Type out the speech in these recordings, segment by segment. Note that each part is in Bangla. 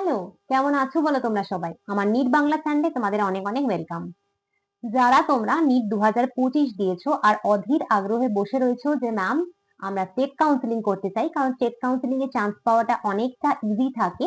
হ্যালো কেমন আছো বলো তোমরা সবাই? আমার নিট বাংলা চ্যানেলে তোমাদের অনেক অনেক ওয়েলকাম যারা তোমরা নিট দু হাজার পঁচিশ দিয়েছ আর অধীর আগ্রহে বসে রয়েছো যে ম্যাম আমরা স্টেট কাউন্সিলিং করতে চাই, কারণ স্টেট কাউন্সিলিং এ চান্স পাওয়াটা অনেকটা ইজি থাকে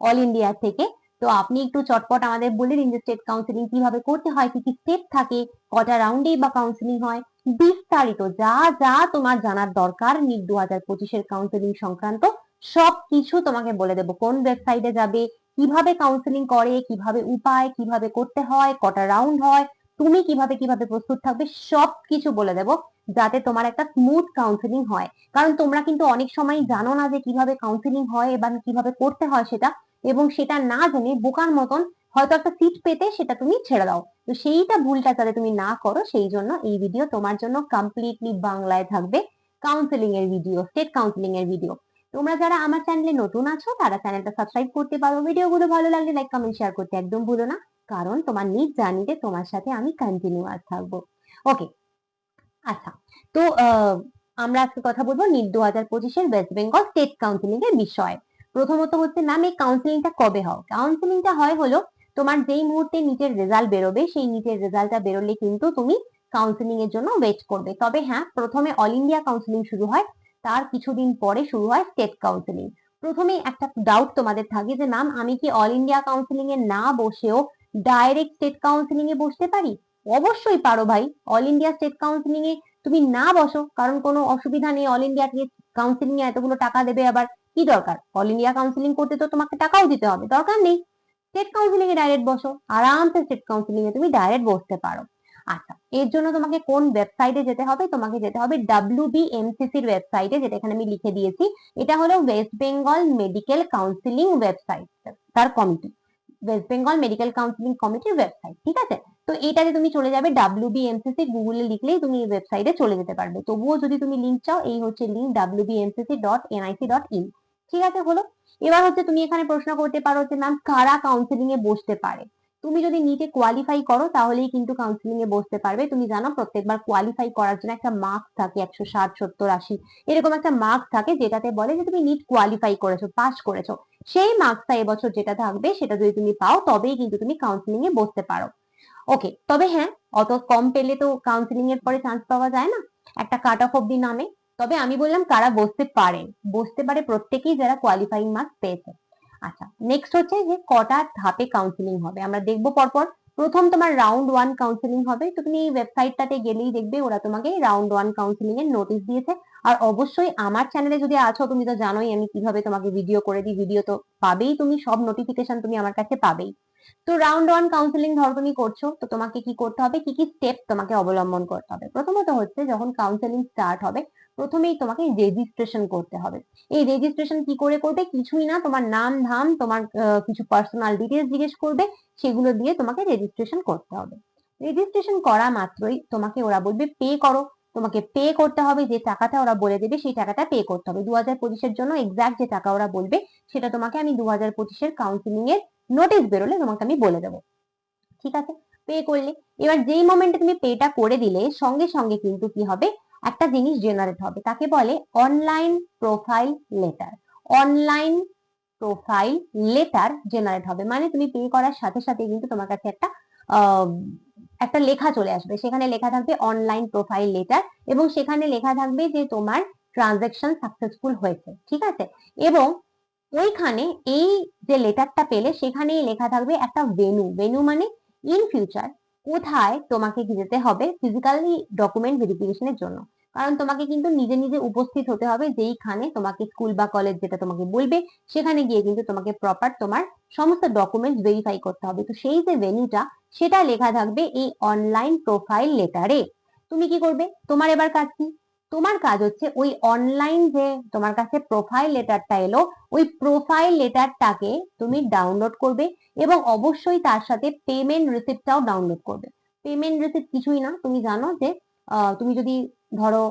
অল ইন্ডিয়া থেকে। তো আপনি একটু চটপট আমাদের বলে দিন যে স্টেট কাউন্সিলিং কীভাবে করতে হয়, কি কি স্টেপ থাকে, কটা রাউন্ডে বা কাউন্সিলিং হয়, বিস্তারিত যা যা তোমার জানার দরকার নিট দু হাজার পঁচিশের কাউন্সিলিং সংক্রান্ত। সব কিছু তোমাকে বলে দেবো। কোন ওয়েবসাইটে যাবে, কীভাবে কাউন্সিলিং করে, কীভাবে উপায়, কীভাবে করতে হয়, কটা রাউন্ড হয়, তুমি কীভাবে কীভাবে প্রস্তুত থাকবে সব কিছু বলে দেবো যাতে তোমার একটা স্মুথ কাউন্সিলিং হয়। কারণ তোমরা কিন্তু অনেক সময় জানো না যে কীভাবে কাউন্সিলিং হয় এবং কীভাবে করতে হয় সেটা এবং সেটা না জেনে বোকার মতন হয়তো একটা সিট পেতে সেটা তুমি ছেড়ে দাও। তো সেইটা ভুলটা যাতে তুমি না করো, সেই জন্য এই ভিডিও তোমার জন্য কমপ্লিটলি বাংলায় থাকবে কাউন্সিলিং এর ভিডিও স্টেট কাউন্সিলিং এর ভিডিও তোমরা যারা আমার চ্যানেলে নতুন আছো, তারা চ্যানেলটা সাবস্ক্রাইব করতে পারো। ভিডিওগুলো ভালো লাগলে লাইক কমেন্ট শেয়ার করতে একদম ভুলো না। কারণ তোমার নিজ জার্নিতে তোমার সাথে আমি কন্টিনিউয়াস থাকব। ওকে আচ্ছা। তো আমরা আজকে কথা বলব নিট দু হাজার পঁচিশের ওয়েস্ট বেঙ্গল স্টেট কাউন্সিলিং এর বিষয়ে। প্রথমত হচ্ছে ম্যাম এই কাউন্সিলিংটা কবে হয়? কাউন্সিলিংটা হয় হলো, তোমার যেই মুহূর্তে নিটের রেজাল্ট বেরোবে, সেই নিটের রেজাল্টটা বেরোলে কিন্তু তুমি কাউন্সিলিং এর জন্য ওয়েট করবে। তবে হ্যাঁ প্রথমে অল ইন্ডিয়া কাউন্সিলিং শুরু হয় তার কিছুদিন পরে শুরু হয় স্টেট কাউন্সিলিং প্রথমেই একটা ডাউট তোমাদের থাকে যে ম্যাম আমি কি অল ইন্ডিয়া কাউন্সিলিং এ না বসেও ডাইরেক্ট স্টেট কাউন্সিলিং এ বসতে পারি? অবশ্যই পারো ভাই। অল ইন্ডিয়া স্টেট কাউন্সিলিং এ তুমি না বসো, কারণ কোনো অসুবিধা নেই অল ইন্ডিয়া কাউন্সিলিং এ এতগুলো টাকা দেবে আবার। কি দরকার? অল ইন্ডিয়া কাউন্সিলিং করতে তো তোমাকে টাকাও দিতে হবে, দরকার নেই। স্টেট কাউন্সিলিং এ ডাইরেক্ট বসো, আরামসে স্টেট কাউন্সিলিং এ তুমি ডাইরেক্ট বসতে পারো। আচ্ছা এর জন্য তোমাকে কোন ওয়েবসাইটে যেতে হবে? তোমাকে যেতে হবে ডাব্লিউবিএমসিসি এর ওয়েবসাইটে যেটা এখানে আমি লিখে দিয়েছি। এটা হলো West Bengal medical counselling website তার committee West Bengal medical counselling কমিটির ওয়েবসাইট ঠিক আছে? তো এটাতে তুমি চলে যাবে ডাব্লিউবিএমসিসি গুগলে লিখলেই তুমি এই ওয়েবসাইটে চলে যেতে পারবে। তবুও যদি তুমি লিঙ্ক চাও, এই হচ্ছে link WBMCC dot NIC dot in ঠিক আছে হলো এবার হচ্ছে তুমি এখানে প্রশ্ন করতে পারো যে ম্যাম কারা কাউন্সিলিং এ বসতে পারে? তুমি যদি নিটে কোয়ালিফাই করো, তাহলেই কিন্তু কাউন্সিলিং এ বসতে পারবে। তুমি জানো, প্রত্যেকবার কোয়ালিফাই করার জন্য একটা মার্কস থাকে, একশো ষাট, সত্তর, আশি। এরকম একটা মার্কস থাকে, যেটাতে বলে যে তুমি নিট কোয়ালিফাই করেছ পাস করেছ। সেই মার্কসটা এবছর যেটা থাকবে, সেটা যদি তুমি পাও, তবেই কিন্তু তুমি কাউন্সিলিং এ বসতে পারো। ওকে তবে হ্যাঁ অত কম পেলে তো কাউন্সিলিং এর পরে চান্স পাওয়া যায় না। একটা কাট অফ অব্দি নামে। তবে আমি বললাম, কারা বসতে পারেন বসতে পারে প্রত্যেকেই যারা কোয়ালিফাইং মার্কস পেয়েছে। আচ্ছা নেক্সট হচ্ছে যে কটা ধাপে কাউন্সিলিং হবে। আমরা দেখব পরপর। প্রথম তোমার রাউন্ড ওয়ান কাউন্সিলিং হবে। তো তুমি ওয়েবসাইটটাতে গেলেই দেখবে ওরা তোমাকে রাউন্ড ওয়ান কাউন্সিলিং এর নোটিশ দিয়েছে। আর অবশ্যই আমার চ্যানেলে যদি আছো, তুমি তো জানোই আমি কীভাবে তোমাকে ভিডিও করে দিই। ভিডিও তো পাবেই তুমি, সব নোটিফিকেশন তুমি আমার কাছে পাবেই। তো রাউন্ড ওয়ান কাউন্সিলিং ধরো তুমি করছ, তো তোমাকে কি করতে হবে? কি কি স্টেপ তোমাকে অবলম্বন করতে হবে? প্রথমত হচ্ছে যখন কাউন্সিলিং স্টার্ট হবে, প্রথমেই তোমাকে রেজিস্ট্রেশন করতে হবে। এই রেজিস্ট্রেশন কি করে করবে? কিছুই না, তোমার নাম, ধাম, তোমার কিছু পার্সোনাল ডিটেলস জিজ্ঞেস করবে, সেগুলো দিয়ে তোমাকে রেজিস্ট্রেশন করতে হবে। রেজিস্ট্রেশন করা মাত্রই তোমাকে ওরা বলবে পে করো। তোমাকে পে করতে হবে, যে টাকাটা ওরা বলে দেবে, সেই টাকাটা পে করতে হবে। দু হাজার পঁচিশের জন্য এক্সাক্ট যে টাকা ওরা বলবে, সেটা তোমাকে আমি দু হাজার পঁচিশের কাউন্সিলিং এর নোটিশ বেরোলে তোমাকে আমি বলে দেবো। ঠিক আছে? পে করলে। এবার যেই মোমেন্টে তুমি পেটা করে দিলে, সঙ্গে সঙ্গে কিন্তু কি হবে? একটা জিনিস জেনারেট হবে। তাকে বলে? Online profile letter online profile letter generate হবে। মানে তুমি পে করার সাথে সাথে কিন্তু তোমার কাছে একটা একটা লেখা চলে আসবে। সেখানে লেখা থাকবে অনলাইন প্রোফাইল লেটার এবং সেখানে লেখা থাকবে যে তোমার ট্রানজেকশন সাকসেসফুল হয়েছে। ঠিক আছে? এবং ওইখানে এই যে লেটারটা পেলে সেখানেই লেখা থাকবে একটা ভেনু ভেনু মানে ইন ফিউচার কোথায় তোমাকে যেতে হবে ফিজিক্যালি ডকুমেন্ট ভেরিফিকেশনের জন্য। কারণ তোমাকে কিন্তু নিজে নিজে উপস্থিত হতে হবে যেইখানে তোমাকে স্কুল বা কলেজ যেটা তোমাকে বলবে, সেখানে গিয়ে কিন্তু তোমাকে প্রপার তোমার সমস্ত ডকুমেন্টস ভেরিফাই করতে হবে। তো সেই যে ভেন্যুটা সেটা লেখা থাকবে এই অনলাইন প্রোফাইল লেটারে তুমি কি করবে? তোমার এবার কাজ কি? তোমার কাজ হচ্ছে ওই অনলাইন যে তোমার কাছে প্রোফাইল লেটারটা এলো, ওই প্রোফাইল লেটারটাকে তুমি ডাউনলোড করবে এবং অবশ্যই তার সাথে পেমেন্ট রিসিপ্টটাও ডাউনলোড করবে। পেমেন্ট রিসিপ্ট কিছুই না, তুমি জানো যে তুমি যদি ধরো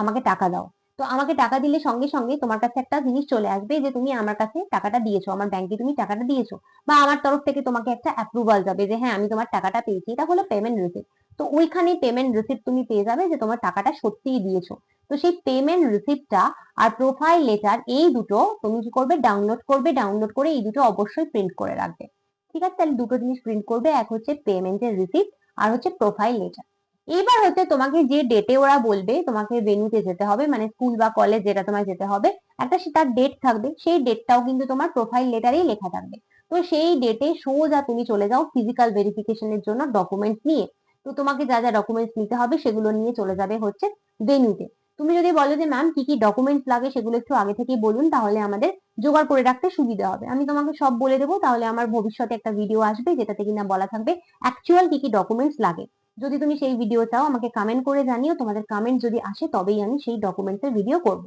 আমাকে টাকা দাও, তো আমাকে টাকা দিলে সঙ্গে সঙ্গে তোমার কাছে একটা জিনিস চলে আসবে যে তুমি আমার কাছে টাকাটা দিয়েছ, আমার ব্যাংকে তুমি টাকাটা দিয়েছ, বা আমার তরফ থেকে তোমাকে একটা অ্যাপ্রুভাল যাবে যে হ্যাঁ আমি তোমার টাকাটা পেয়েছি, এটা হলো পেমেন্ট রিসিপ্ট তো ওইখানে পেমেন্ট রিসিপ্ট তুমি পেয়ে যাবে যে তোমার টাকাটা সত্যিই দিয়েছ। তো সেই পেমেন্ট রিসিপ্টটা আর প্রোফাইল লেটার এই দুটো তুমি কি করবে ডাউনলোড করবে ডাউনলোড করে এই দুটো অবশ্যই প্রিন্ট করে রাখবে। ঠিক আছে? তাহলে দুটো জিনিস প্রিন্ট করবে, এক হচ্ছে পেমেন্টের রিসিপ্ট আর হচ্ছে প্রোফাইল লেটার এবার হচ্ছে তোমাকে যে ডেটে ওরা বলবে, তোমাকে ভেন্যুতে যেতে হবে মানে স্কুল বা কলেজ যেটা তোমায় যেতে হবে, একটা সে তার ডেট থাকবে। সেই ডেটটাও কিন্তু তোমার প্রোফাইল লেটারেই লেখা থাকবে। তো সেই ডেটে সোজা তুমি চলে যাও ফিজিক্যাল ভেরিফিকেশনের জন্য ডকুমেন্টস নিয়ে। তো তোমাকে যা যা ডকুমেন্টস নিতে হবে সেগুলো নিয়ে চলে যাবে হচ্ছে ভেন্যুতে তুমি যদি বলো যে ম্যাম কি কি ডকুমেন্টস লাগে সেগুলো একটু আগে থেকে বলুন, তাহলে আমাদের জোগাড় করে রাখতে সুবিধা হবে। আমি তোমাকে সব বলে দেবো, তাহলে আমার ভবিষ্যতে একটা ভিডিও আসবে যেটাতে কিনা বলা থাকবে অ্যাকচুয়াল কি কি ডকুমেন্টস লাগে। যদি তুমি সেই ভিডিও চাও, আমাকে কমেন্ট করে জানিও, তোমাদের কমেন্ট যদি আসে তবেই আমি সেই ডকুমেন্টস এর ভিডিও করব।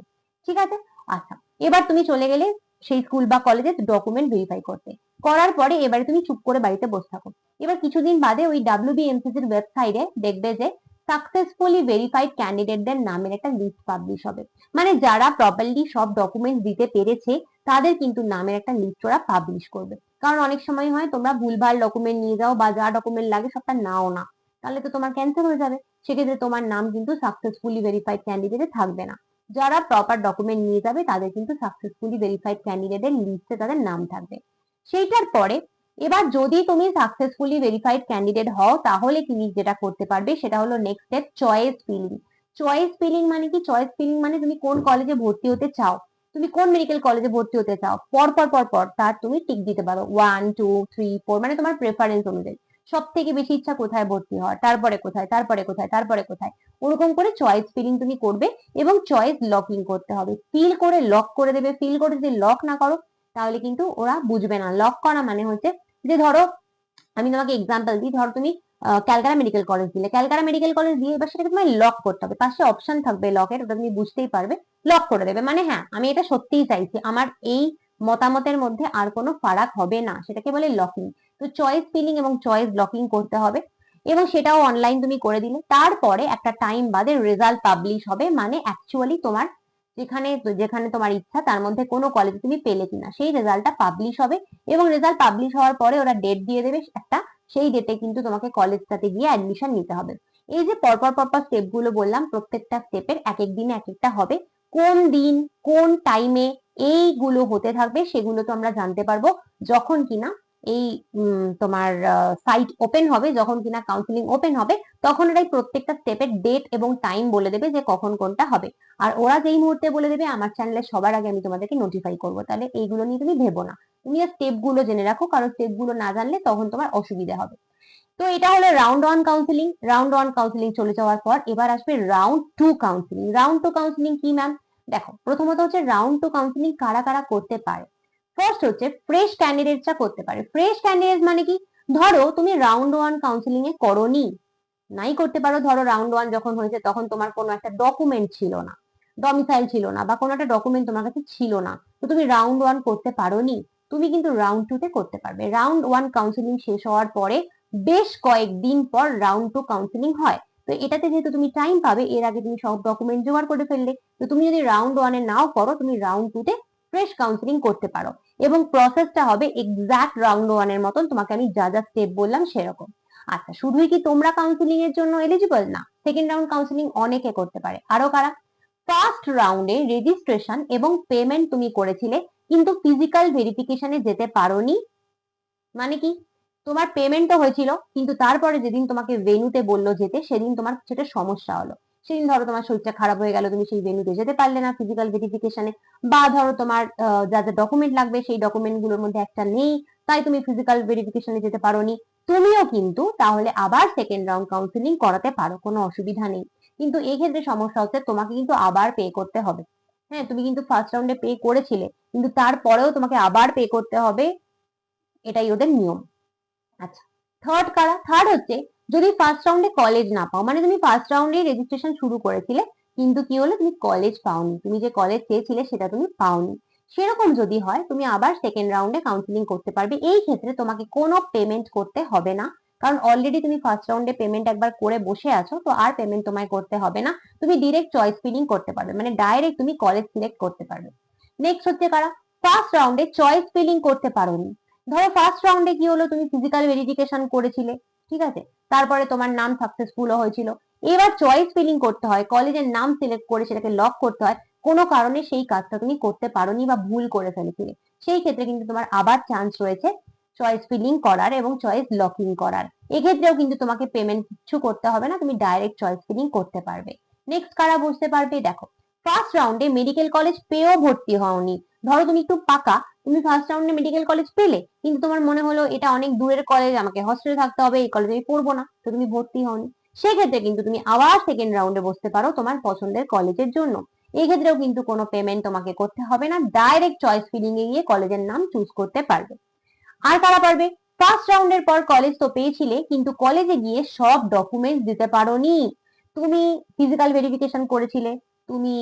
ঠিক আছে? আচ্ছা এবার তুমি চলে গেলে সেই স্কুল বা কলেজের ডকুমেন্ট ভেরিফাই করতে। করার পরে এবারে তুমি চুপ করে বাড়িতে বসে থাকো। এবার কিছুদিন বাদে ওই ডাব্লিউ ডাব্লিউবিএমসিসির ওয়েবসাইটে দেখবে যে সাকসেসফুলি ভেরিফাইড ক্যান্ডিডেটদের নামের একটা লিস্ট পাবলিশ হবে। মানে যারা প্রপারলি সব ডকুমেন্ট দিতে পেরেছে, তাদের কিন্তু নামের একটা লিস্ট ওরা পাবলিশ করবে। কারণ অনেক সময় হয় তোমরা ভুলভাল ডকুমেন্ট নিয়ে যাও বা যা ডকুমেন্ট লাগে সবটা নাও না। তাহলে তো তোমার ক্যান্সেল হয়ে যাবে। সেক্ষেত্রে তোমার নাম কিন্তু সাকসেসফুলি ভেরিফাইড ক্যান্ডিডেটে থাকবে না। যারা প্রপার ডকুমেন্ট নিয়ে যাবে, তাদের কিন্তু সাকসেসফুলি ভেরিফাইড ক্যান্ডিডেটের লিস্টে তাদের নাম থাকবে। সেইটার পরে এবার যদি তুমি সাকসেসফুলি ভেরিফাইড ক্যান্ডিডেট হও, তাহলে তুমি যেটা করতে পারবে সেটা হলো next step choice filling choice filling মানে কি? চয়েস ফিলিং মানে তুমি কোন কলেজে ভর্তি হতে চাও? তুমি কোন মেডিকেল কলেজে ভর্তি হতে চাও? পর পর পর পর, তার তুমি টিক দিতে পারো। ওয়ান টু থ্রি ফোর মানে তোমার প্রেফারেন্স অনুযায়ী। সব থেকে বেশি ইচ্ছা কোথায় ভর্তি হওয়ার? তারপরে কোথায়? তারপরে কোথায়? তারপরে কোথায়? ওরকম করে চয়েস ফিলিং তুমি করবে এবং চয়েস লকিং করতে হবে। ফিল করে লক করে দেবে। ফিল করে যদি লক না করো তাহলে কিন্তু ওরা বুঝবে না। লক করা মানে হচ্ছে যে ধরো, আমি তোমাকে এক্সাম্পল দিই, ধরো তুমি ক্যালকাটা মেডিকেল কলেজ দিলে। ক্যালকাটা মেডিকেল কলেজ দিয়ে এবার সেটাকে তোমায় লক করতে হবে। পাশে অপশন থাকবে লকের ওটা তুমি বুঝতেই পারবে। লক করে দেবে। মানে হ্যাঁ আমি এটা সত্যিই চাইছি। আমার এই মতামতের মধ্যে আর কোনো ফারাক হবে না। সেটাকে বলে লকিং তো চয়েস ফিলিং এবং চয়েস লকিং করতে হবে। এবং সেটাও অনলাইন তুমি করে দিলে। তারপরে একটা টাইম বাদে রেজাল্ট পাবলিশ হবে। মানে অ্যাকচুয়ালি তোমার যেখানে যেখানে তোমার ইচ্ছা, তার মধ্যে কোনো কলেজে তুমি পেলে কিনা। সেই রেজাল্টটা পাবলিশ হবে এবং রেজাল্ট পাবলিশ হওয়ার পরে ওরা ডেট দিয়ে দেবে একটা। সেই ডেটে কিন্তু তোমাকে কলেজটাতে গিয়ে অ্যাডমিশন নিতে হবে। এই যে পরপর পরপর স্টেপগুলো বললাম, প্রত্যেকটা স্টেপের এক এক দিনে এক একটা হবে। কোন দিন, কোন টাইমে এইগুলো হতে থাকবে সেগুলো তো আমরা জানতে পারব যখন কিনা। এই তোমার সাইট ওপেন হবে, যখন কিনা কাউন্সিলিং ওপেন হবে, তখন এরাই প্রত্যেকটা স্টেপের ডেট এবং টাইম বলে দেবে যে কখন কোনটা হবে। আর ওরা যেই মুহূর্তে বলে দেবে, আমার চ্যানেলে সবার আগে আমি তোমাদেরকে নোটিফাই করব। তাহলে এইগুলো নিয়ে তুমি ভেবো না। তুমি আর স্টেপগুলো জেনে রাখো, কারণ স্টেপগুলো না জানলে তখন তোমার অসুবিধা হবে। তো এটা হলো round one counselling round one counselling চলে যাওয়ার পর এবার আসবে round two counselling round two counselling কি ম্যাম দেখো, প্রথমত হচ্ছে রাউন্ড টু কাউন্সিলিং কারা কারা করতে পারে? ফার্স্ট হচ্ছে ফ্রেশ ক্যান্ডিডেটসরা করতে পারে। ফ্রেশ ক্যান্ডিডেট মানে কি? ধরো তুমি রাউন্ড ওয়ান কাউন্সিলিং এ করনি। নাই করতে পারো, ধরো রাউন্ড ওয়ান যখন হয়েছে তখন তোমার কোনো একটা ডকুমেন্ট ছিল না। ডমিসাইল ছিল না বা কোনো একটা ডকুমেন্ট তোমার কাছে ছিল না। তো তুমি রাউন্ড ওয়ান করতে পারোনি। তুমি কিন্তু রাউন্ড টু তে করতে পারবে। রাউন্ড ওয়ান কাউন্সিলিং শেষ হওয়ার পরে বেশ কয়েকদিন পর রাউন্ড টু কাউন্সিলিং হয়। তো এটাতে যেহেতু তুমি টাইম পাবে, এর আগে তুমি সব ডকুমেন্ট জোগাড় করে ফেললে। তো তুমি যদি রাউন্ড ওয়ানে নাও করো, তুমি রাউন্ড টু তে ফ্রেশ কাউন্সিলিং করতে পারো। এবং প্রসেসটা হবে এক্সাক্ট রাউন্ড ওয়ানের মতন, তোমাকে আমি যা যা স্টেপ বললাম সেরকম। আচ্ছা শুধুই কি তোমরা কাউন্সিলিং এর জন্য এলিজিবল না সেকেন্ড রাউন্ড কাউন্সিলিং অনেকে করতে পারে। আরও কারা? ফার্স্ট রাউন্ডে রেজিস্ট্রেশন এবং পেমেন্ট তুমি করেছিলে, কিন্তু ফিজিক্যাল ভেরিফিকেশনে যেতে পারোনি। মানে কি? তোমার পেমেন্টও হয়েছিল, কিন্তু তারপরে যেদিন তোমাকে ভেনুতে বলল যেতে, সেদিন তোমার সেটা সমস্যা হলো। সেদিন ধরো তোমার শরীরটা খারাপ হয়ে গেল, তুমি সেই ভেনুতে যেতে পারলে না ফিজিক্যাল ভেরিফিকেশনে বা ধরো তোমার যা যা ডকুমেন্ট লাগবে সেই ডকুমেন্টগুলোর মধ্যে একটা নেই, তাই তুমি ফিজিক্যাল ভেরিফিকেশনে যেতে পারোনি। তুমিও কিন্তু তাহলে আবার সেকেন্ড রাউন্ড কাউন্সিলিং করাতে পারো, কোনো অসুবিধা নেই। কিন্তু এই ক্ষেত্রে সমস্যা হচ্ছে তোমাকে কিন্তু আবার পে করতে হবে। হ্যাঁ তুমি কিন্তু ফার্স্ট রাউন্ডে পে করেছিলে, কিন্তু তারপরেও তোমাকে আবার পে করতে হবে। এটাই ওদের নিয়ম। আচ্ছা থার্ড কারা? থার্ড হচ্ছে যদি ফার্স্ট রাউন্ডে কলেজ না পাও মানে তুমি ফার্স্ট রাউন্ডে রেজিস্ট্রেশন শুরু করেছিলে, কিন্তু কি হলো? তুমি কলেজ পাওনি। তুমি যে কলেজ চেয়েছিলে, সেটা তুমি পাওনি। সেরকম যদি হয়, তুমি আবার সেকেন্ড রাউন্ডে কাউন্সিলিং করতে পারবে। এই ক্ষেত্রে তোমাকে কোনো পেমেন্ট করতে হবে না। কারণ অলরেডি তুমি ফার্স্ট রাউন্ডে পেমেন্ট একবার করে বসে আছো, তো আর পেমেন্ট তোমায় করতে হবে না। তুমি ডিরেক্ট চয়েস ফিলিং করতে পারবে। মানে ডাইরেক্ট তুমি কলেজ সিলেক্ট করতে পারবে। নেক্সট হচ্ছে কারা? ফার্স্ট রাউন্ডে চয়েস ফিলিং করতে পারোনি। ধরো ফার্স্ট রাউন্ডে কি হলো? তুমি ফিজিক্যাল ভেরিফিকেশন করেছিলে। ঠিক আছে? তারপরে তোমার নাম সাকসেসফুলও হয়েছিল। এবার চয়েস ফিলিং করতে হয় কলেজের নাম সিলেক্ট করে সেটাকে লক করতে হয়। কোনো কারণে সেই কাজটা তুমি করতে পারোনি বা ভুল করে ফেলেছিলে। সেই ক্ষেত্রে কিন্তু তোমার আবার চান্স রয়েছে চয়েস ফিলিং করার এবং চয়েস লকিং করার। এক্ষেত্রেও কিন্তু তোমাকে পেমেন্ট কিছু করতে হবে না, তুমি ডাইরেক্ট চয়েস ফিলিং করতে পারবে। নেক্সট কারা বুঝতে পারবে? দেখো ফার্স্ট রাউন্ডে মেডিকেল কলেজ পেয়েও ভর্তি হওনি। ধরো তুমি একটু পাকা, তুমি ফার্স্ট রাউন্ডে মেডিকেল কলেজ পেলে, কিন্তু তোমার মনে হলো এটা অনেক দূরের কলেজ আমাকে হস্টেলে থাকতে হবে, এই কলেজে আমি পড়ব না, তো তুমি ভর্তি হওনি। সেক্ষেত্রে কিন্তু তুমি আবার সেকেন্ড রাউন্ডে বসতে পারো তোমার পছন্দের কলেজের জন্য। এই ক্ষেত্রেও কিন্তু কোনো পেমেন্ট তোমাকে করতে হবে না ডাইরেক্ট চয়েস ফিলিং এ গিয়ে কলেজের নাম চুজ করতে পারবে। আর কারা পারবে? ফার্স্ট রাউন্ডের পর কলেজ তো পেয়েছিলে, কিন্তু কলেজে গিয়ে সব ডকুমেন্টস দিতে পারোনি। তুমি ফিজিক্যাল ভেরিফিকেশন করেছিলে, তুমি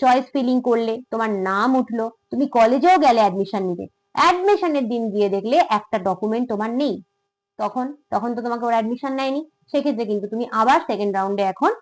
চয়েস ফিলিং করলে, তোমার নাম উঠল, তুমি কলেজেও গেলে অ্যাডমিশন নিতে। অ্যাডমিশনের দিন গিয়ে দেখলে একটা ডকুমেন্ট তোমার নেই। তখন তখন তো তোমাকে ওরা অ্যাডমিশন নেয়নি। সেক্ষেত্রে কিন্তু তুমি আবার সেকেন্ড রাউন্ডে এখন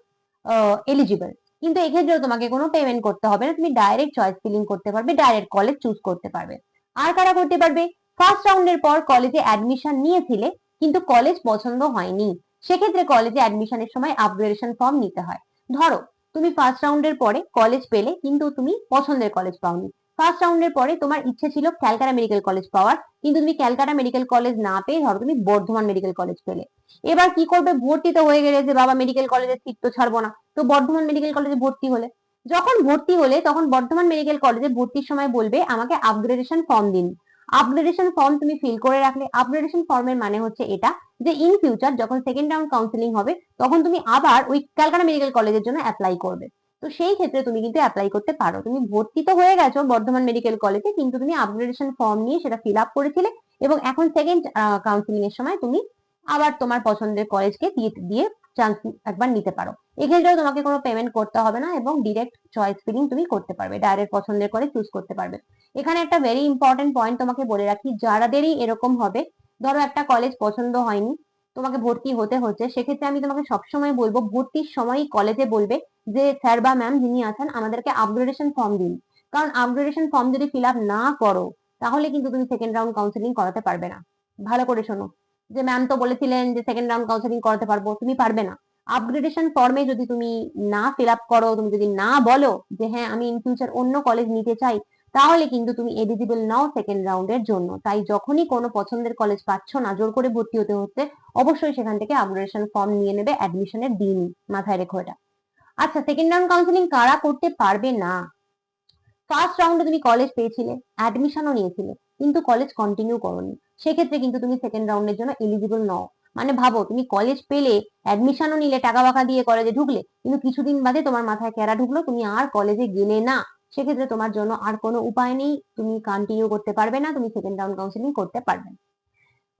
এলিজিবল কিন্তু এক্ষেত্রেও তোমাকে কোনো পেমেন্ট করতে হবে না। তুমি ডাইরেক্ট চয়েস ফিলিং করতে পারবে ডাইরেক্ট কলেজ চুজ করতে পারবে। আর কারা করতে পারবে? ফার্স্ট রাউন্ডের পর কলেজে অ্যাডমিশন নিয়েছিলে, কিন্তু কলেজ পছন্দ হয়নি। সেক্ষেত্রে কলেজে অ্যাডমিশনের সময় আপগ্রেডেশন ফর্ম নিতে হয়। ধরো তুমি ফার্স্ট রাউন্ডের পরে কলেজ পেলে কিন্তু তুমি পছন্দের কলেজ পাওনি। ফার্স্ট রাউন্ডের পরে তোমার ইচ্ছে ছিল ক্যালকাটা মেডিকেল কলেজ পাওয়ার, কিন্তু তুমি ক্যালকাটা মেডিকেল কলেজ না পেয়ে ধরো তুমি বর্ধমান মেডিকেল কলেজ পেলে। এবার কি করবে? ভর্তি তো হয়ে গেলে যে বাবা মেডিকেল কলেজের সিট তো ছাড়বো না। তো বর্ধমান মেডিকেল কলেজে ভর্তি হলে। যখন ভর্তি হলে তখন বর্ধমান মেডিকেল কলেজে ভর্তির সময় বলবে, আমাকে আপগ্রেডেশন ফর্ম দিন। আপগ্রেডেশন ফর্ম তুমি ফিল করে রাখলে আপগ্রেডেশন ফর্মের মানে হচ্ছে এটা যে ইন ফিউচার যখন সেকেন্ড রাউন্ড কাউন্সিলিং হবে, তখন তুমি আবার ওই ক্যালকাটা মেডিকেল কলেজের জন্য অ্যাপ্লাই করবে। তো সেই ক্ষেত্রে তুমি কিন্তু অ্যাপ্লাই করতে পারো। তুমি ভর্তি তো হয়ে গেছো বর্ধমান মেডিকেল কলেজে কিন্তু তুমি আপগ্রেডেশন ফর্ম নিয়ে সেটা ফিল আপ করেছিলে এবং এখন সেকেন্ড কাউন্সিলিং এর সময় তুমি আবার তোমার পছন্দের কলেজকে দিয়ে দিয়ে চান্স একবার নিতে পারো। এক্ষেত্রেও তোমাকে কোনো পেমেন্ট করতে হবে না এবং ডিরেক্ট চয়েস ফিলিং তুমি করতে পারবে। ডাইরেক্ট পছন্দের করে চুজ করতে পারবে। এখানে একটা ভেরি ইম্পর্টেন্ট পয়েন্ট তোমাকে বলে রাখি, যারাদেরই এরকম হবে, ধরো একটা কলেজ পছন্দ হয়নি, তোমাকে ভর্তি হতে হচ্ছে, সেক্ষেত্রে আমি তোমাকে সবসময় বলব, ভর্তির সময় কলেজে বলবে যে স্যার বা ম্যাম যিনি আছেন, আমাদেরকে আপগ্রেডেশন ফর্ম দিন। কারণ আপগ্রেডেশন ফর্ম যদি ফিল আপ না করো, তাহলে কিন্তু তুমি সেকেন্ড রাউন্ড কাউন্সিলিং করাতে পারবে না। ভালো করে শোনো। যে ম্যাম তো বলেছিলেন যে সেকেন্ড রাউন্ড কাউন্সিলিং করাতে পারব। তুমি পারবে না। আপগ্রেডেশন ফর্মে যদি তুমি না ফিল আপ করো, তুমি যদি না বলো যে হ্যাঁ আমি ইন ফিউচার অন্য কলেজ নিতে চাই, তাহলে কিন্তু তুমি এলিজিবল নাও সেকেন্ড রাউন্ডের জন্য। তাই যখনই কোনো পছন্দের কলেজ পাচ্ছ না, জোর করে ভর্তি হতে হচ্ছে অবশ্যই সেখান থেকে আপগ্রেডেশন ফর্ম নিয়ে নেবে অ্যাডমিশনের দিন মাথায় রেখো এটা আচ্ছা সেকেন্ড রাউন্ড কাউন্সিলিং কারা করতে পারবে না? ফার্স্ট রাউন্ডে তুমি কলেজ পেয়েছিলে অ্যাডমিশনও নিয়েছিলে, কিন্তু কলেজ কন্টিনিউ করোনি। সেক্ষেত্রে কিন্তু তুমি সেকেন্ড রাউন্ডের জন্য এলিজিবল নও। মানে ভাবো তুমি কলেজ পেলে অ্যাডমিশনও নিলে টাকা বাকা দিয়ে কলেজে ঢুকলে, কিন্তু কিছুদিন বাদে তোমার মাথায় ক্যারা ঢুকলো, তুমি আর কলেজে গেলে না। সেক্ষেত্রে তোমার জন্য আর কোনো উপায় নেই, তুমি কন্টিনিউ করতে পারবে না, তুমি সেকেন্ড রাউন্ড কাউন্সিলিং করতে পারবে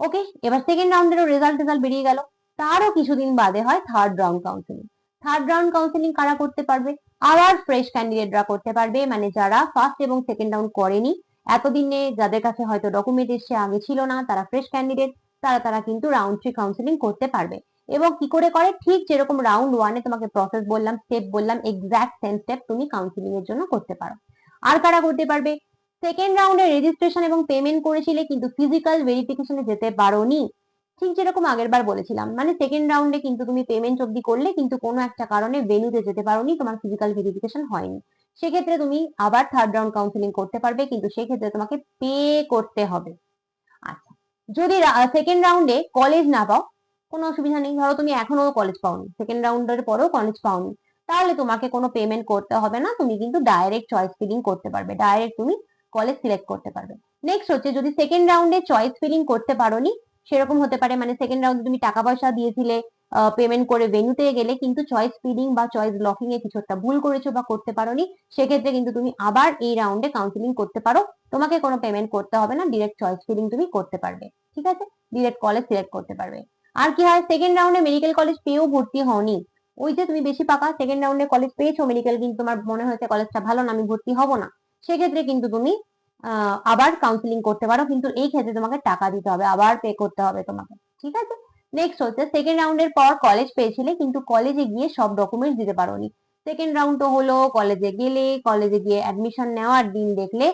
ওকে এবার সেকেন্ড রাউন্ডেরও রেজাল্ট রেজাল্ট বেরিয়ে গেল। তারও কিছুদিন বাদে হয় third round counselling third round counselling কারা করতে পারবে? আবার ফ্রেশ ক্যান্ডিডেটরা করতে পারবে মানে যারা ফার্স্ট এবং সেকেন্ড রাউন্ড করেনি। এতদিনে যাদের কাছে হয়তো ডকুমেন্ট এসছে, আগে ছিল না, তারা ফ্রেশ ক্যান্ডিডেট তারা তারা কিন্তু রাউন্ড থ্রি কাউন্সিলিং করতে পারবে। এবং কি করে করে? ঠিক যেরকম রাউন্ড ওয়ানে তোমাকে প্রসেস বললাম স্টেপ বললাম এক্সাক্ট সেম স্টেপ তুমি কাউন্সিলিং এর জন্য করতে পারো। আর কারা করতে পারবে? সেকেন্ড রাউন্ডে রেজিস্ট্রেশন এবং পেমেন্ট করেছিলে কিন্তু ফিজিক্যাল ভেরিফিকেশনে যেতে পারোনি। ঠিক যেরকম আগের বার বলেছিলাম মানে সেকেন্ড রাউন্ডে কিন্তু তুমি পেমেন্ট অব্দি করলে কিন্তু কোনো একটা কারণে ভেনুতে যেতে পারোনি, তোমার ফিজিক্যাল ভেরিফিকেশন হয়নি। সেক্ষেত্রে তুমি আবার থার্ড রাউন্ড কাউন্সিলিং করতে পারবে, কিন্তু সেক্ষেত্রে তোমাকে পে করতে হবে। যদি সেকেন্ড রাউন্ডে কলেজ না পাও, কোনো অসুবিধা নেই। ধরো তুমি এখনও কলেজ পাওনি। সেকেন্ড রাউন্ডের পরেও কলেজ পাওনি। তাহলে তোমাকে কোনো পেমেন্ট করতে হবে না। তুমি কিন্তু ডাইরেক্ট চয়েস ফিলিং করতে পারবে। ডাইরেক্ট তুমি কলেজ সিলেক্ট করতে পারবে। নেক্সট হচ্ছে, যদি সেকেন্ড রাউন্ডে চয়েস ফিলিং করতে পারোনি, সেরকম হতে পারে। মানে সেকেন্ড রাউন্ডে তুমি টাকা পয়সা দিয়েছিলে পেমেন্ট করে ভেনুতে গেলে কিন্তু চয়েস ফিলিং বা চয়েস ব্লকিং এ কিছু একটা ভুল করেছ বা করতে পারোনি, সেক্ষেত্রে কিন্তু তুমি আবার এই রাউন্ডে কাউন্সিলিং করতে পারো। তোমাকে কোনো পেমেন্ট করতে হবে না ডিরেক্ট চয়েস ফিলিং তুমি করতে পারবে, ঠিক আছে? ডিরেক্ট কলেজ সিলেক্ট করতে পারবে। আর কি হয় সেকেন্ড রাউন্ডে মেডিকেল কলেজ পেয়েও ভর্তি হওনি। ওই যে তুমি বেশি পাকা সেকেন্ড রাউন্ডে কলেজ পেয়েছ মেডিকেল কিন্তু তোমার মনে হয়েছে কলেজটা ভালো না, আমি ভর্তি হব না। সেক্ষেত্রে কিন্তু তুমি আবার কাউন্সিলিং করতে পারো, কিন্তু এই ক্ষেত্রে তোমাকে টাকা দিতে হবে, আবার পে করতে হবে তোমাকে, ঠিক আছে? নেক্সট হচ্ছে সেকেন্ড রাউন্ডের পর কলেজ পেয়েছিলে, কিন্তু কলেজে গিয়ে সব ডকুমেন্টস দিতে পারোনি। সেকেন্ড রাউন্ড তো হলো কলেজে গেলে কলেজে গিয়ে অ্যাডমিশন নেওয়ার দিন দেখলে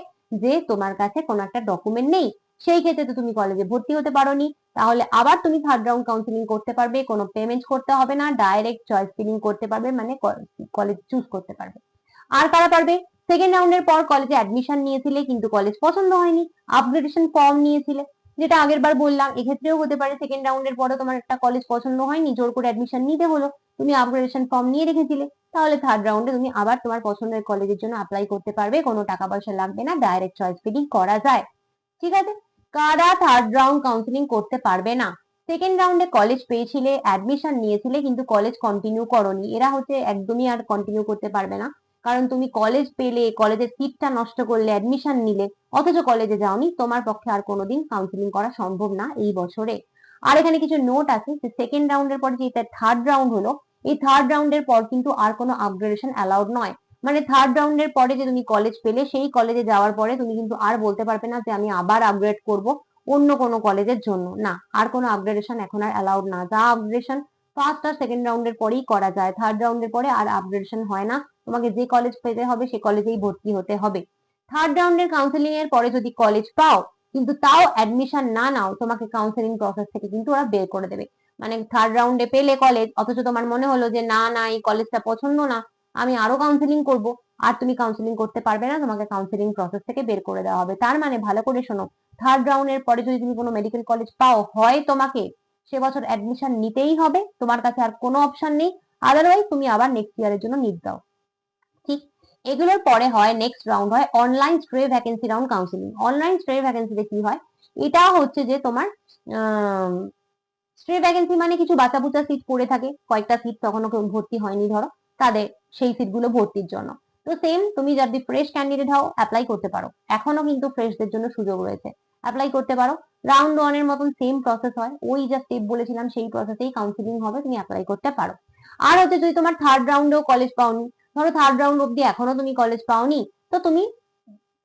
যে তোমার কাছে কোনো একটা ডকুমেন্ট নেই। সেই ক্ষেত্রে তো তুমি কলেজে ভর্তি হতে পারোনি। তাহলে আবার তুমি থার্ড রাউন্ড কাউন্সিলিং করতে পারবে, কোনো পেমেন্ট করতে হবে না ডাইরেক্ট চয়েস ফিলিং করতে পারবে মানে কলেজ চুজ করতে পারবে। আর কারা পারবে? সেকেন্ড রাউন্ডের পর কলেজে অ্যাডমিশন নিয়েছিলে, কিন্তু কলেজ পছন্দ হয়নি। আপগ্রেডেশন ফর্ম নিয়েছিলে। যেটা আগের বার বললাম, এক্ষেত্রেও হতে পারে সেকেন্ড রাউন্ডের পরে তোমার একটা কলেজ পছন্দ হয়নি, জোর করে অ্যাডমিশন নিতে হলো তুমি আপগ্রেডেশন ফর্ম নিয়ে রেখেছিলে, তাহলে থার্ড রাউন্ডে তুমি আবার তোমার পছন্দের কলেজের জন্য অ্যাপ্লাই করতে পারবে, কোনো টাকা পয়সা লাগবে না ডাইরেক্ট চয়েস ফিডিং করা যায়। ঠিক আছে? কারা থার্ড রাউন্ড কাউন্সিলিং করতে পারবে না? সেকেন্ড রাউন্ডে কলেজ পেয়েছিলে অ্যাডমিশন নিয়েছিলে, কিন্তু কলেজ কন্টিনিউ করনি। এরা হচ্ছে একদমই আর কন্টিনিউ করতে পারবে না। কারণ তুমি কলেজ পেলে কলেজের সিটটা নষ্ট করলে অ্যাডমিশন নিলে, অথচ কলেজে যাওনি, তোমার পক্ষে আর কোনোদিন কাউন্সিলিং করা সম্ভব না এই বছরে। আর এখানে কিছু নোট আছে যে সেকেন্ড রাউন্ডের পর যে এটা থার্ড রাউন্ড হলো, এই থার্ড রাউন্ডের পর কিন্তু আর কোনো আপগ্রেডেশন অ্যালাউড নয়। মানে থার্ড রাউন্ডের পরে যে তুমি কলেজ পেলে, সেই কলেজে যাওয়ার পরে তুমি কিন্তু আর বলতে পারবে না যে আমি আবার আপগ্রেড করব অন্য কোনো কলেজের জন্য। না, আর কোনো আপগ্রেডেশন এখন আর অ্যালাউড না। যা আপগ্রেডেশন ফার্স্ট আর সেকেন্ড রাউন্ডের পরেই করা যায়। থার্ড রাউন্ডের পরে আর আপগ্রেডেশন হয় না। তোমাকে যে কলেজ পেতে হবে সে কলেজেই ভর্তি হতে হবে। থার্ড রাউন্ডের কাউন্সিলিং এর পরে যদি কলেজ পাও, কিন্তু তাও অ্যাডমিশন না নাও, তোমাকে কাউন্সিলিং প্রসেস থেকে কিন্তু ওরা বের করে দেবে। মানে থার্ড রাউন্ডে পেলে কলেজ অথচ তোমার মনে হলো যে না না, এই কলেজটা পছন্দ না, আমি আরও কাউন্সিলিং করব, আর তুমি কাউন্সিলিং করতে পারবে না, তোমাকে কাউন্সিলিং প্রসেস থেকে বের করে দেওয়া হবে। তার মানে ভালো করে শোনো থার্ড রাউন্ডের পরে যদি তুমি কোনো মেডিকেল কলেজ পাও, হয় তোমাকে সে বছর অ্যাডমিশন নিতেই হবে, তোমার কাছে আর কোনো অপশন নেই আদারওয়াইজ তুমি আবার নেক্সট ইয়ারের জন্য নিট দাও। এগুলোর পরে হয় নেক্সট রাউন্ড হয় online stray vacancy round counselling online stray ভ্যাকেন্সিতে কি হয়? এটা হচ্ছে যে তোমার স্ট্রে ভ্যাকেন্সি মানে কিছু বাচ্চা বুচা সিট পড়ে থাকে। কয়েকটা সিট তখনও ভর্তি হয়নি ধরো, তাদের সেই সিটগুলো ভর্তির জন্য। তো সেম তুমি যদি ফ্রেশ ক্যান্ডিডেট হও অ্যাপ্লাই করতে পারো। এখনও কিন্তু ফ্রেশদের জন্য সুযোগ রয়েছে। অ্যাপ্লাই করতে পারো। রাউন্ড ওয়ানের মতন সেম প্রসেস হয়। ওই যা স্টেপ বলেছিলাম, সেই প্রসেসেই কাউন্সিলিং হবে, তুমি অ্যাপ্লাই করতে পারো। আর হচ্ছে যদি তোমার থার্ড রাউন্ডেও কলেজ পাওনি ধরো থার্ড রাউন্ড অব্দি এখনও তুমি কলেজ পাওনি, তো তুমি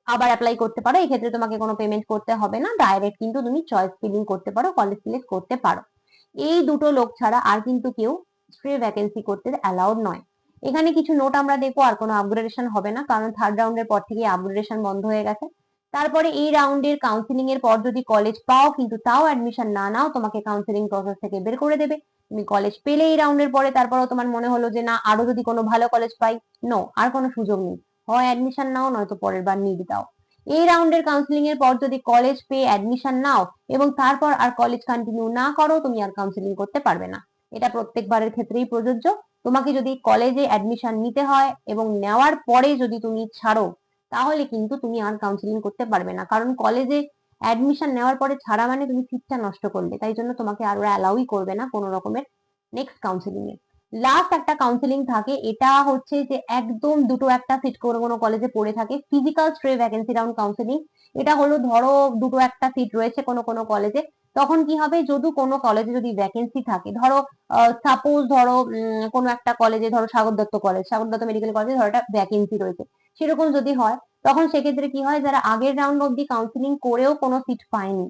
আবার অ্যাপ্লাই করতে পারো। এই ক্ষেত্রে তোমাকে কোনো পেমেন্ট করতে হবে না। ডাইরেক্ট কিন্তু তুমি চয়েস ফিলিং করতে পারো কলেজ সিলেক্ট করতে পারো। এই দুটো লোক ছাড়া আর কিন্তু কেউ স্ট্রে ভ্যাকেন্সি করতে অ্যালাউড নয়। এখানে কিছু নোট আমরা দেখব, আর কোনো আপগ্রেডেশন হবে না, কারণ থার্ড রাউন্ডের পর থেকে আপগ্রেডেশন বন্ধ হয়ে গেছে। তারপরে এই রাউন্ডের কাউন্সিলিং এর পর যদি কলেজ পাও কিন্তু তাও অ্যাডমিশন না নাও, তোমাকে কাউন্সিলিং প্রসেস থেকে বের করে দেবে। তুমি কলেজ পেলে এই রাউন্ডের পরে, তারপরও তোমার মনে হলো যে না, আরও যদি কোনো ভালো কলেজ পাই নো আর কোনো সুযোগ নেই। হয় অ্যাডমিশন নাও, নয়তো পরের বার নিট দাও এই রাউন্ডের কাউন্সিলিং এর পর যদি কলেজ পেয়ে অ্যাডমিশন নাও এবং তারপর আর কলেজ কন্টিনিউ না করো, তুমি আর কাউন্সিলিং করতে পারবে না। এটা প্রত্যেকবারের ক্ষেত্রেই প্রযোজ্য। তোমাকে যদি কলেজে অ্যাডমিশন নিতে হয় এবং নেওয়ার পরে যদি তুমি ছাড়ো তাহলে কিন্তু তুমি আর কাউন্সিলিং করতে পারবে না। কারণ কলেজে অ্যাডমিশন নেওয়ার পরে ছাড়া মানে তুমি সিটটা নষ্ট করলে। তাই জন্য তোমাকে আর ওরা অ্যালাউই করবে না কোনো রকমের নেক্সট কাউন্সিলিং এ। লাস্ট একটা কাউন্সিলিং থাকে, এটা হচ্ছে যে একদম দুটো একটা সিট কোনো কোনো কলেজে পড়ে থাকে। Physical stray vacancy round counselling এটা হলো ধরো দুটো একটা সিট রয়েছে কোনো কোনো কলেজে তখন কি হবে? যদি কোনো কলেজে যদি ভ্যাকেন্সি থাকে, ধরো সাপোজ ধরো কোনো একটা কলেজে ধরো সাগর দত্ত কলেজ সাগর দত্ত মেডিকেল কলেজে ধরো একটা ভ্যাকেন্সি রয়েছে। সেরকম যদি হয়, তখন সেক্ষেত্রে কি হয়, যারা আগের রাউন্ড অব্দি কাউন্সিলিং করেও কোনো সিট পায়নি,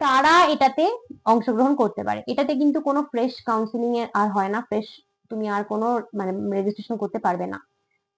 তারা এটাতে অংশগ্রহণ করতে পারে। এটাতে কিন্তু কোনো ফ্রেশ কাউন্সিলিং এর আর হয় না ফ্রেশ তুমি আর কোনো মানে রেজিস্ট্রেশন করতে পারবে না।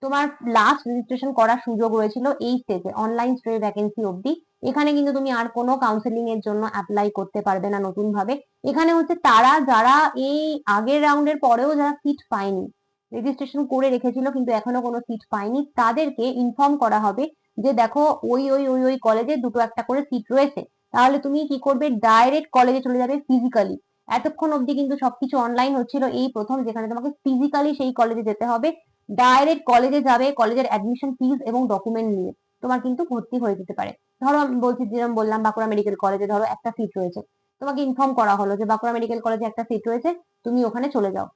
তোমার লাস্ট রেজিস্ট্রেশন করার সুযোগ রয়েছিল এই স্টেজে অনলাইন স্ট্রে ভ্যাকেন্সি অবধি। এখানে কিন্তু তুমি আর কোনো কাউন্সেলিং এর জন্য অ্যাপ্লাই করতে পারবে না নতুন ভাবে এখানে হচ্ছে তারা, যারা এই আগের রাউন্ডের পরেও যারা সিট পায়নি রেজিস্ট্রেশন করে রেখেছিল কিন্তু এখনও কোনো সিট পায়নি। তাদেরকে ইনফর্ম করা হবে যে দেখো ওই ওই ওই ওই কলেজে দুটো একটা করে সিট রয়েছে। তাহলে তুমি কি করবে? ডাইরেক্ট কলেজে চলে যাবে ফিজিক্যালি এতক্ষণ অবধি কিন্তু সবকিছু অনলাইন হচ্ছিল। এই প্রথম যেখানে তোমাকে ফিজিক্যালি সেই কলেজে যেতে হবে। ডাইরেক্ট কলেজে যাবে কলেজের অ্যাডমিশন ফিজ এবং ডকুমেন্ট নিয়ে। তোমার কিন্তু ভর্তি হয়ে যেতে পারে। ধরো আমি বলছি যেরকম বললাম, বাঁকুড়া মেডিকেল কলেজে ধরো একটা সিট রয়েছে। তোমাকে ইনফর্ম করা হলো যে বাঁকুড়া মেডিকেল কলেজে একটা সিট রয়েছে, তুমি ওখানে চলে যাও।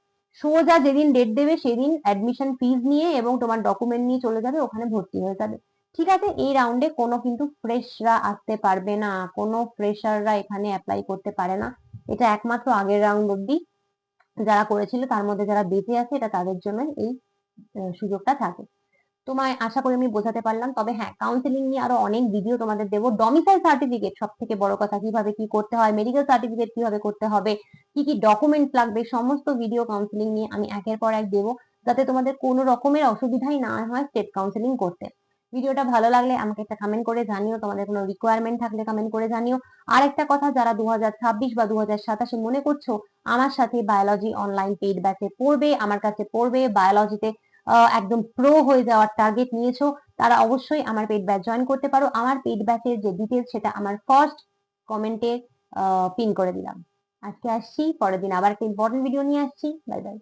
সোজা যেদিন ডেট দেবে সেদিন অ্যাডমিশন ফিজ নিয়ে এবং তোমার ডকুমেন্ট নিয়ে চলে যাবে, ওখানে ভর্তি হয়ে যাবে। ঠিক আছে? এই রাউন্ডে কোনো কিন্তু ফ্রেশরা আসতে পারবে না, কোনো ফ্রেশাররা এখানে অ্যাপ্লাই করতে পারে না। এটা একমাত্র আগের রাউন্ড অব্দি যারা করেছিল, তার মধ্যে যারা বেঁচে আছে, এটা তাদের জন্য এই সুযোগটা থাকে। তোমায় আশা করি আমি বোঝাতে পারলাম। তবে হ্যাঁ কাউন্সিলিং নিয়ে আরও অনেক ভিডিও তোমাদের দেবো। ডমিসাইল সার্টিফিকেট সব থেকে বড় কথা, কীভাবে কি করতে হয় মেডিকেল সার্টিফিকেট কীভাবে করতে হবে, কি কি ডকুমেন্টস লাগবে, সমস্ত ভিডিও কাউন্সিলিং নিয়ে আমি একের পর এক দেবো, যাতে তোমাদের কোনো রকমের অসুবিধাই না হয় স্টেট কাউন্সিলিং করতে। ভিডিওটা ভালো লাগলে আমাকে একটা কমেন্ট করে জানিও, তোমাদের কোনো রিকোয়ারমেন্ট থাকলে কমেন্ট করে জানিও। আর একটা কথা, যারা দু হাজার ছাব্বিশ বা দু সাতাশে মনে করছ, আমার সাথে বায়োলজি অনলাইন পেইড ব্যাচে পড়বে, আমার কাছে পড়বে বায়োলজিতে একদম প্রো হয়ে যাওয়ার টার্গেট নিয়েছো, তারা অবশ্যই আমার পেড ব্যাচ জয়েন করতে পারো। আমার পেড ব্যাচের যে ডিটেলস সেটা আমার ফার্স্ট কমেন্টে পিন করে দিলাম। আজকে আসছি, পরের দিন আবার একটা ইম্পর্টেন্ট ভিডিও নিয়ে আসছি। Bye bye